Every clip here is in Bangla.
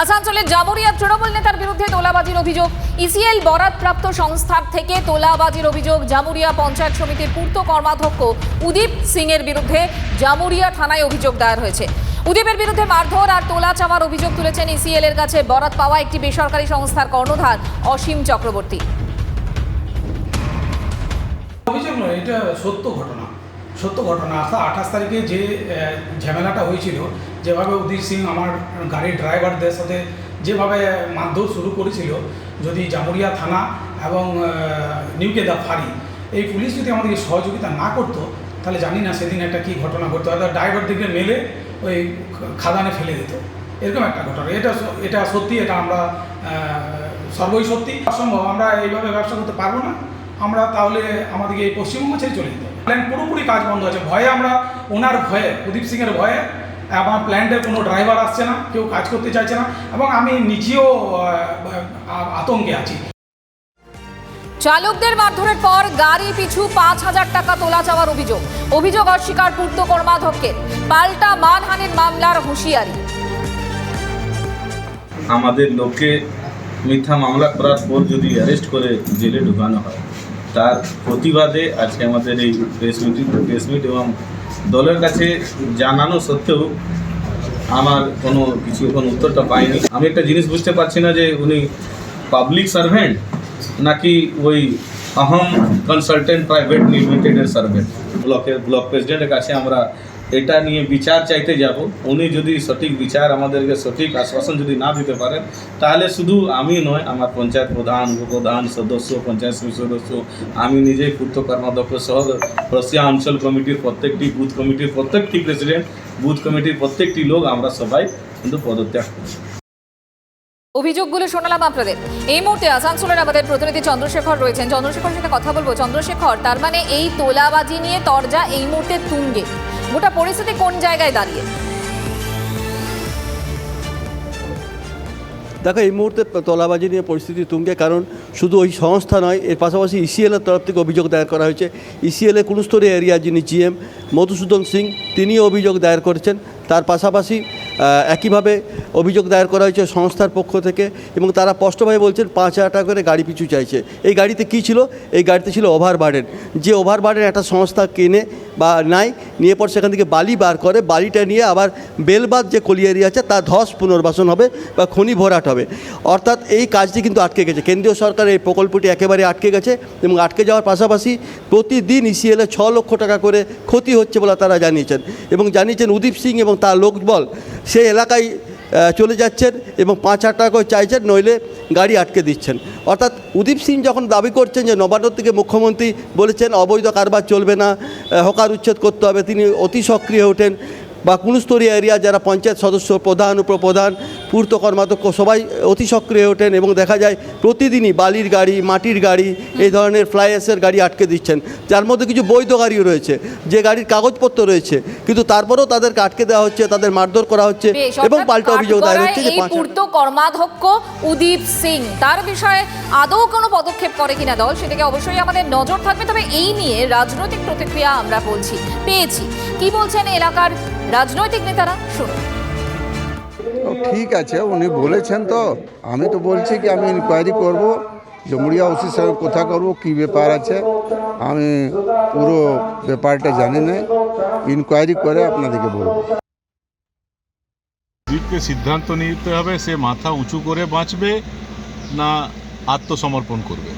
আসানসোলের জামুরিয়া তৃণমূল নেতার বিরুদ্ধে তোলাবাজির অভিযোগ। ইসিএল বরাদপ্রাপ্ত সংস্থার থেকে তোলাবাজির অভিযোগ জামুরিয়া পঞ্চায়েত সমিতির পূর্ত কর্মাধ্যক্ষ উদীপ সিং এর বিরুদ্ধে জামুরিয়া থানায় অভিযোগ দায়ের হয়েছে। উদীপের বিরুদ্ধে মারধর আর তোলা চাওয়ার অভিযোগ তুলেছেন ইসিএল এর কাছে বরাত পাওয়া একটি বেসরকারি সংস্থার কর্ণধার অসীম চক্রবর্তী। অভিযোগ নয়, এটা সত্য ঘটনা। সত্য ঘটনা আসা আঠাশ তারিখে যে ঝামেলাটা হয়েছিল, যেভাবে উদিত সিং আমার গাড়ির ড্রাইভারদের সাথে যেভাবে মারধর শুরু করেছিল, যদি জামুরিয়া থানা এবং নিউকেদা ফাঁড়ি, এই পুলিশ যদি আমাদেরকে সহযোগিতা না করতো, তাহলে জানি না সেদিন একটা কী ঘটনা ঘটতো। হয়তো ড্রাইভারদেরকে মেলে ওই খাদানে ফেলে দিত। এরকম একটা ঘটনা। এটা এটা সত্যি, এটা আমরা সর্বই সত্যি। অসম্ভব। আমরা এইভাবে ব্যবসা করতে পারব না। আমরা তাহলে আমাদেরকে এই পশ্চিমবঙ্গ ছেড়ে চলে যেতে হবে। প্ল্যান পুরোপুরি কাজ বন্ধ আছে। ভয়ে আমরা ওনার ভয়ে প্রদীপ সিংয়ের ভয়ে আমার প্ল্যান্টের কোনো ড্রাইভার আসছে না কেউ কাজ করতে চাইছে না এবং আমি নিজেও আতঙ্কে আছি। চালকদের মারধরের পর গাড়ি পিছু পাঁচ হাজার টাকা তোলা চাওয়ার অভিযোগ। অভিযোগ অস্বীকার পূর্ত কর্মাধ্যক্ষের। পাল্টা মানহানির মামলার হুঁশিয়ারি। আমাদের লোককে মিথ্যা মামলা করার পর যদি অ্যারেস্ট করে জেলে ঢুকানো হয় তার প্রতিবাদে আজকে আমাদের এই প্রেস মিটিং প্রেস মিট এবং দলের কাছে জানানো সত্ত্বেও আমার কোনো কিছু এখন উত্তরটা পাইনি। আমি একটা জিনিস বুঝতে পারছি না যে উনি পাবলিক সার্ভেন্ট নাকি ওই আহম কনসালটেন্ট প্রাইভেট লিমিটেডের সার্ভেন্ট ব্লকের, ব্লক প্রেসিডেন্টের কাছে আমরা এটা নিয়ে বিচার চাইতে যাব। উনি যদি সঠিক বিচার আমাদেরকে সঠিক আশ্বাসন যদি না দিতে পারেন তাহলে শুধু আমি নয়, আমার পঞ্চায়েত প্রধান, উপপ্রধান, সদস্য, পঞ্চায়েত সদস্য, আমি নিজেই পূর্ত কর্মাধ্যক্ষ সহ রশিয়া অঞ্চল কমিটির প্রত্যেকটি বুথ কমিটির প্রত্যেকটি প্রেসিডেন্ট বুথ কমিটির প্রত্যেকটি লোক, আমরা সবাই কিন্তু পদত্যাগ করছি অভিযোগগুলো শোনালাম আপনাদের। এই মুহূর্তে আসানসোলের আমাদের প্রতিনিধি চন্দ্রশেখর রয়েছেন। চন্দ্রশেখরের সাথে কথা বলব। চন্দ্রশেখর, তার মানে এই তোলাবাজি নিয়ে তরজা এই মুহূর্তে তুঙ্গে। গোটা পরিস্থিতি কোন জায়গায় দাঁড়িয়ে? দেখো, এই মুহূর্তে তলাবাজি নিয়ে পরিস্থিতি তুঙ্গে, কারণ শুধু ওই সংস্থা নয়, এর পাশাপাশি ইসিএলের তরফ থেকে অভিযোগ দায়ের করা হয়েছে। ইসিএলের কুলস্তরী এরিয়া যিনি জিএম মধুসূদন সিং, তিনিও অভিযোগ দায়ের করেছেন। তার পাশাপাশি একইভাবে অভিযোগ দায়ের করা হয়েছে সংস্থার পক্ষ থেকে, এবং তারা স্পষ্টভাবে বলছেন, পাঁচ হাজার টাকা করে গাড়ি পিছু চাইছে। এই গাড়িতে কী ছিল? এই গাড়িতে ছিল ওভার বার্ডেন যে ওভার বার্ডেন একটা সংস্থা কেনে বা নাই নিয়ে পর সেখান থেকে বালি বার করে, বালিটা নিয়ে আবার বেলবাদ যে কলিয়ারি আছে, তার ধস পুনর্বাসন হবে বা খনি ভরাট হবে। অর্থাৎ এই কাজটি কিন্তু আটকে গেছে। কেন্দ্রীয় সরকার এই প্রকল্পটি একেবারে আটকে গেছে এবং আটকে যাওয়ার পাশাপাশি প্রতিদিন ইসিএলে ছ লক্ষ টাকা করে ক্ষতি হচ্ছে বলে তারা জানিয়েছেন। এবং জানিয়েছেন উদীপ সিং এবং তার লোকবল, সেই এলাকায় চলে যাচ্ছেন এবং পাঁচ হাজার টাকা করে চাইছেন, নইলে গাড়ি আটকে দিচ্ছেন। অর্থাৎ উদীপ সিং যখন দাবি করছেন যে নবান্ন থেকে মুখ্যমন্ত্রী বলেছেন, অবৈধ কারবার চলবে না হকার উচ্ছেদ করতে হবে, তিনি অতি সক্রিয় ওঠেন। বা কুলস্তরীয় এরিয়া যারা পঞ্চায়েত সদস্য প্রধান উপপ্রধান পূর্ত কর্মাধ্যক্ষ সবাই অতি সক্রিয় ওঠেন এবং দেখা যায় প্রতিদিনই বালির গাড়ি মাটির গাড়ি এই ধরনের ফ্লাইএসের গাড়ি আটকে দিচ্ছেন। যার মধ্যে কিছু বৈধ গাড়িও রয়েছে যে গাড়ির কাগজপত্র রয়েছে কিন্তু তারপরেও তাদেরকে আটকে দেওয়া হচ্ছে তাদের মারধর করা হচ্ছে এবং পাল্টা অভিযোগ দায়ের হচ্ছে যে পূর্ত কর্মাধ্যক্ষ উদীপ সিং তার বিষয়ে আদৌ কোনো পদক্ষেপ করে কিনা দল সেদিকে অবশ্যই আমাদের নজর থাকবে। তবে এই নিয়ে রাজনৈতিক প্রতিক্রিয়া আমরা বলছি পেয়েছি। কি বলছেন এলাকার রাজনৈতিক নেতারা শুনুন। ঠিক আছে উনি বলেছেন তো। আমি তো বলছি কি আমি ইনকোয়ারি করব জমুরিয়া ওসির সঙ্গে কথা করব কী ব্যাপার আছে। আমি পুরো ব্যাপারটা জানি না ইনকোয়ারি করে আপনাদেরকে বলব। দীপকে সিদ্ধান্ত নিতে হবে সে মাথা উঁচু করে বাঁচবে না আত্মসমর্পণ করবে?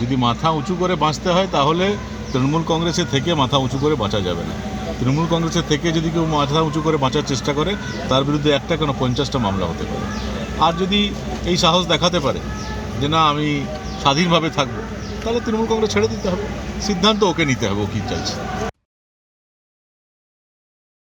যদি মাথা উঁচু করে বাঁচতে হয় তাহলে তৃণমূল কংগ্রেসে থেকে মাথা উঁচু করে বাঁচা যাবে না। তৃণমূল কংগ্রেসের থেকে যদি কেউ মাথা উঁচু করে বাঁচার চেষ্টা করে, তার বিরুদ্ধে একটা কেন পঞ্চাশটা মামলা হতে পারে। আর যদি এই সাহস দেখাতে পারে যে না, আমি স্বাধীনভাবে থাকব, তাহলে তৃণমূল কংগ্রেস ছেড়ে দিতে হবে। সিদ্ধান্ত ওকে নিতে হবে, ও কী চাইছে?